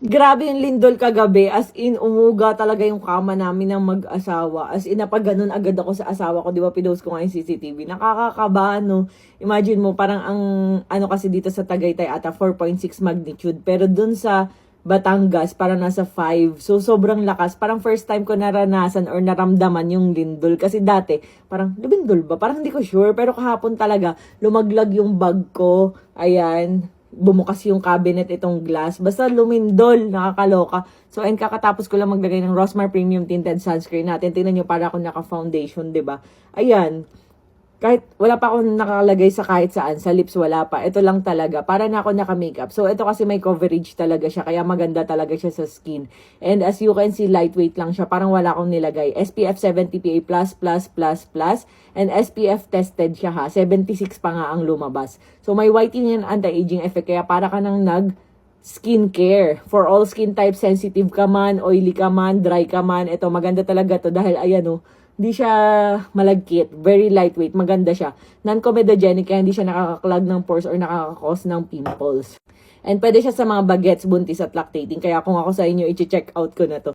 Grabe yung lindol kagabi. As in, umuga talaga yung kama namin ng mag-asawa. As in, napaganon agad ako sa asawa ko. Di ba, pinost ko nga yung CCTV. Nakakakaba, no? Imagine mo, parang ang, ano kasi dito sa Tagaytay ata, 4.6 magnitude. Pero dun sa Batangas, parang nasa 5. So, sobrang lakas. Parang first time ko naranasan or naramdaman yung lindol. Kasi dati, parang, lindol ba? Parang hindi ko sure. Pero kahapon talaga, lumaglag yung bag ko. Ayan bumukas yung cabinet itong glass. Basta lumindol, nakakaloka. So, and kakatapos ko lang maglagay ng Rosmar Premium Tinted Sunscreen natin. Tingnan nyo, para ako naka-foundation, ba Ayan. Kahit wala pa akong nakalagay sa kahit saan, sa lips wala pa. Ito lang talaga, para na ako naka-makeup. So, ito kasi may coverage talaga siya, kaya maganda talaga siya sa skin. And as you can see, lightweight lang siya, parang wala akong nilagay. SPF 70 PA+++++, and SPF tested siya ha. 76 pa nga ang lumabas. So, may whitening and anti-aging effect, kaya para ka nang nag skincare. For all skin types, sensitive ka man, oily ka man, dry ka man, ito maganda talaga to dahil ayan oh, hindi siya malagkit, very lightweight, maganda siya. Non-comedogenic kaya hindi siya nakakaklag ng pores or nakakakos ng pimples. And pwede siya sa mga bagets, buntis at lactating. Kaya kung ako sa inyo, i-check out ko na to.